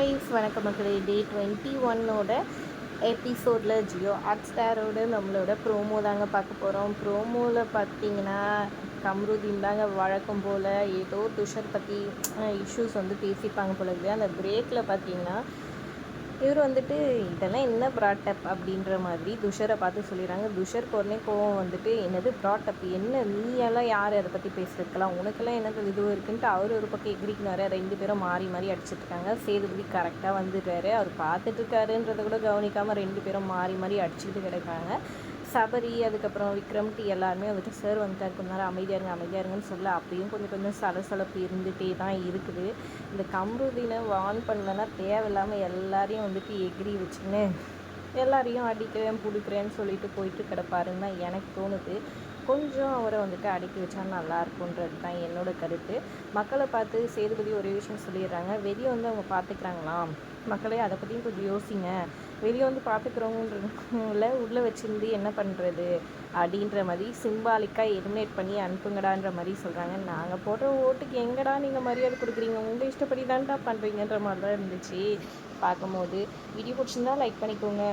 Guys வணக்கம் மக்களே. Day twenty ஒன்னோட எபிசோடில் ஜியோ ஹாட் ஸ்டாரோட நம்மளோட ப்ரோமோ தாங்க பார்க்க போகிறோம் ப்ரோமோவில் பார்த்தீங்கன்னா கம்ருதீன் தாங்க வழக்கம் போல் ஏதோ துஷர் பற்றி இஷ்யூஸ் வந்து பேசிப்பாங்க போல இருக்குது அந்த பிரேக்கில் பார்த்தீங்கன்னா இவர் வந்துட்டு இதெல்லாம் என்ன ப்ராட்டப் அப்படின்ற மாதிரி துஷரை பார்த்து சொல்லிடுறாங்க. துஷருக்கு உடனே கோவம் வந்துட்டு என்னது ப்ராட்டப் என்ன நீ எல்லாம் யார்? அதை பற்றி பேசுறதுக்கெல்லாம் உனக்கெல்லாம் என்னது இதுவும் இருக்குன்ட்டு அவர் ஒரு பக்கம் எகிரிக்கினாரு ரெண்டு பேரும் மாறி மாறி அடிச்சிட்டு இருக்காங்க. சேதுபதி கரெக்டாக வந்துடுறாரு. அவர் பார்த்துட்டு இருக்காருன்றதை கூட கவனிக்காமல் ரெண்டு பேரும் மாறி மாறி அடிச்சுக்கிட்டு கிடக்காங்க சபரி அதுக்கப்புறம் விக்ரம் டி எல்லாருமே வந்துட்டு சார் வந்துட்டார் கொஞ்ச அமைதியாருங்க அமைதியாக இருங்க அமைதியாக இருங்கன்னு சொல்ல அப்பயும் கொஞ்சம் கொஞ்சம் சலசலப்பு இருந்துகிட்டே தான் இருக்குது. இந்த கம்ருதீனை வான் பண்ணலன்னா தேவையில்லாமல் எல்லாரையும் வந்துட்டு எகிரி வச்சுன்னு எல்லாரையும் அடிக்கிறேன் பிடிக்கிறேன்னு சொல்லிட்டு போயிட்டு கிடப்பாருன்னு தான் எனக்கு தோணுது. கொஞ்சம் அவரை வந்துட்டு அடுக்கி வச்சா நல்லா இருக்குன்றது தான் என்னோட கருத்து. மக்களை பார்த்து சேதுபதி ஒரே விஷயம் சொல்லிடுறாங்க. வெளியே வந்து அவங்க பார்த்துக்கிறாங்களாம். மக்களே அதை பற்றியும் கொஞ்சம் யோசிங்க. வெளியே வந்து பார்த்துக்கிறவங்கன்றதுல உள்ளே வச்சிருந்து என்ன பண்ணுறது அப்படின்ற மாதிரி சிம்பாலிக்காக எலிமினேட் பண்ணி அனுப்புங்கடான்ற மாதிரி சொல்கிறாங்க நாங்கள் போடுற ஓட்டுக்கு எங்கடா நீங்கள் மரியாதை கொடுக்குறீங்க? உங்கள் இஷ்டப்படி தான்டா பண்ணுறீங்கன்ற மாதிரி தான் இருந்துச்சு. பார்க்கும்போது வீடியோ பிடிச்சிருந்தா லைக் பண்ணிக்கோங்க.